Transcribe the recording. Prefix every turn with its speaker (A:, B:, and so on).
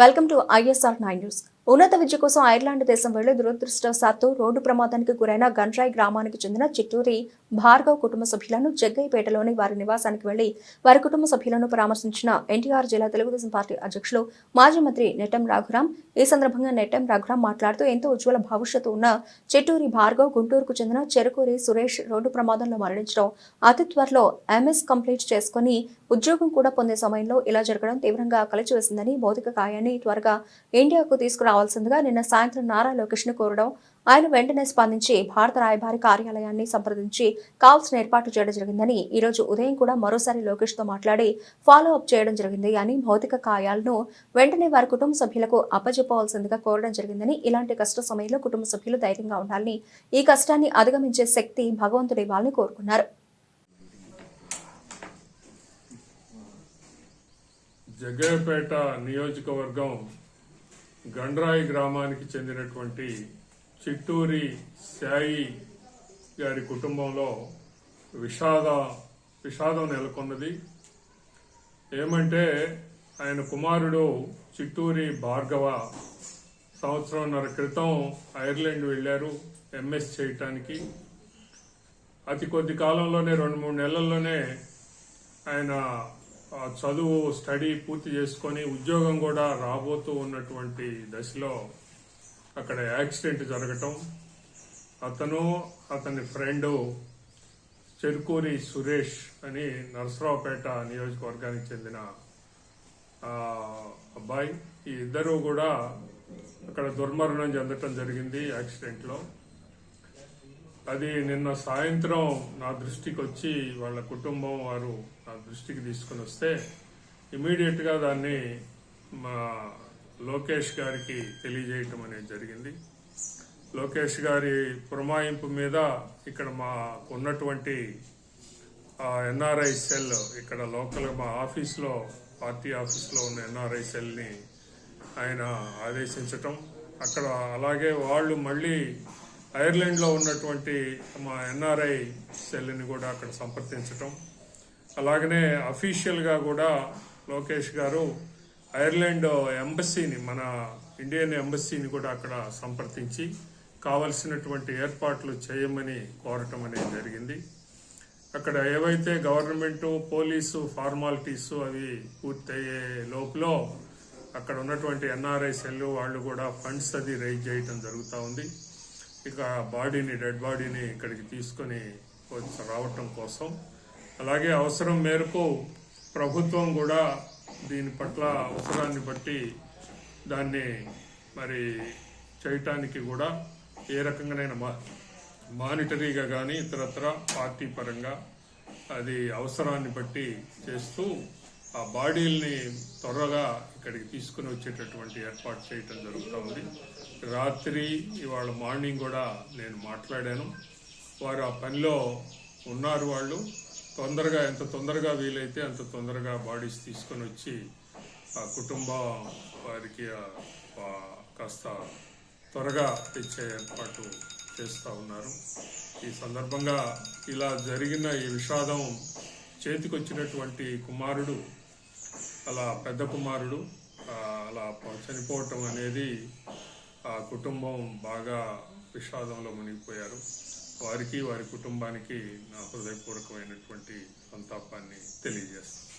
A: welcome to ISR nine news ఉన్నత విద్య కోసం Ireland దేశం వెళ్ళి దురదృష్టవశాత్తు రోడ్డు ప్రమాదానికి గురైన గండ్రాయి గ్రామానికి చెందిన చిట్టూరి భార్గవ్ కుటుంబ సభ్యులను జగ్గైపేటలోని వారి నివాసానికి వెళ్ళి వారి కుటుంబ సభ్యులను పరామర్శించిన ఎన్టీఆర్ జిల్లా తెలుగుదేశం పార్టీ అధ్యక్షులు మాజీ మంత్రి నెట్టం రాఘురాం ఈ సందర్భంగా నెట్టం రాఘురాం మాట్లాడుతూ ఎంతో ఉజ్వల భవిష్యత్తు ఉన్న చిట్టూరి భార్గవ్ గుంటూరుకు చెందిన చెరుకూరి సురేష్ రోడ్డు ప్రమాదంలో మరణించడం అతి త్వరలో ఎంఎస్ కంప్లీట్ చేసుకుని ఉద్యోగం కూడా పొందే సమయంలో ఇలా జరగడం తీవ్రంగా కలిచివేసిందని భౌతిక కాయాన్ని త్వరగా ఇండియాకు తీసుకురావాల్సిందిగా నిన్న సాయంత్రం నారా లోకేష్ను కోరడం ఆయన వెంటనే స్పందించి భారత రాయబారి కార్యాలయాన్ని సంప్రదించి కావాల్సిన ఏర్పాట్లు చేయడం జరిగిందని ఈ రోజు ఉదయం కూడా మరోసారి లోకేష్తో మాట్లాడి ఫాలో అప్ చేయడం జరిగింది అని భౌతిక కాయాలను వెంటనే వారి కుటుంబ సభ్యులకు అప్పజెప్పవలసిందిగా కోరడం జరిగిందని ఇలాంటి కష్ట సమయంలో కుటుంబ సభ్యులు ధైర్యంగా ఉండాలని ఈ కష్టాన్ని అధిగమించే శక్తి భగవంతుడి వాళ్ళని కోరుకున్నారు.
B: జగేపేట నియోజకవర్గం గండ్రాయి గ్రామానికి చెందినటువంటి చిట్టూరి సాయి గారి కుటుంబంలో విషాద విషాదం నెలకొన్నది. ఏమంటే ఆయన కుమారుడు చిట్టూరి భార్గవ సంవత్సరంన్నర క్రితం ఐర్లాండ్ వెళ్ళారు ఎంఎస్ చేయటానికి. అతి కొద్ది కాలంలోనే రెండు మూడు నెలల్లోనే ఆయన చదువు స్టడీ పూర్తి చేసుకొని ఉద్యోగం కూడా రాబోతూ ఉన్నటువంటి దశలో అక్కడ యాక్సిడెంట్ జరగటం అతను అతని ఫ్రెండ్ చెరుకూరి సురేష్ అని నరసరావుపేట నియోజకవర్గానికి చెందిన అబ్బాయి. ఈ ఇద్దరు కూడా అక్కడ దుర్మరణం చెందటం జరిగింది యాక్సిడెంట్లో. అది నిన్న సాయంత్రం నా దృష్టికి వచ్చి వాళ్ళ కుటుంబం వారు నా దృష్టికి తీసుకుని వస్తే ఇమీడియట్గా దాన్ని మా లోకేష్ గారికి తెలియజేయటం అనేది జరిగింది. లోకేష్ గారి పురమాయింపు మీద ఇక్కడ మా ఉన్నటువంటి ఎన్ఆర్ఐ సెల్ ఇక్కడ లోకల్ మా ఆఫీస్లో పార్టీ ఆఫీస్లో ఉన్న ఎన్ఆర్ఐ సెల్ని ఆయన ఆదేశించటం. అక్కడ అలాగే వాళ్ళు మళ్ళీ ఐర్లాండ్లో ఉన్నటువంటి మా ఎన్ఆర్ఐ సెల్ని కూడా అక్కడ సంప్రదించటం. అలాగనే అఫీషియల్గా కూడా లోకేష్ గారు ఐర్లాండ్ ఎంబసీని మన ఇండియన్ ఎంబసీని కూడా అక్కడ సంప్రదించి కావలసినటువంటి ఏర్పాట్లు చేయమని కోరటం అనేది జరిగింది. అక్కడ ఏవైతే గవర్నమెంటు పోలీసు ఫార్మాలిటీస్ అవి పూర్తయ్యే లోపల అక్కడ ఉన్నటువంటి ఎన్ఆర్ఐ సెల్ వాళ్ళు కూడా ఫండ్స్ అది రైజ్ చేయటం జరుగుతూ ఉంది. ఇక బాడీని డెడ్ బాడీని ఇక్కడికి తీసుకొని రావటం కోసం. అలాగే అవసరం మేరకు ప్రభుత్వం కూడా దీని పట్ల అవసరాన్ని బట్టి దాన్ని మరి చేయటానికి కూడా ఏ రకంగానైనా మా మానిటరీగా కానీ ఇతరత్ర పార్టీ పరంగా అది అవసరాన్ని బట్టి చేస్తూ ఆ బాడీల్ని త్వరగా ఇక్కడికి తీసుకుని వచ్చేటటువంటి ఏర్పాటు చేయటం జరుగుతూ ఉంది. రాత్రి ఇవాళ మార్నింగ్ కూడా నేను మాట్లాడాను. వారు ఆ పనిలో ఉన్నారు వాళ్ళు. తొందరగా ఎంత తొందరగా వీలైతే అంత తొందరగా బాడీస్ తీసుకొని వచ్చి ఆ కుటుంబ వారికి కాస్త త్వరగా తెచ్చే ఏర్పాటు చేస్తూ ఉన్నారు. ఈ సందర్భంగా ఇలా జరిగిన ఈ విషాదం చేతికొచ్చినటువంటి కుమారుడు అలా పెద్ద కుమారుడు ఆ, అలా చనిపోవటం అనేది ఆ కుటుంబం బాగా విషాదంలో మునిగిపోయారు. వారికి వారి కుటుంబానికి నా హృదయపూర్వకమైనటువంటి సంతాపాన్ని తెలియజేస్తాను.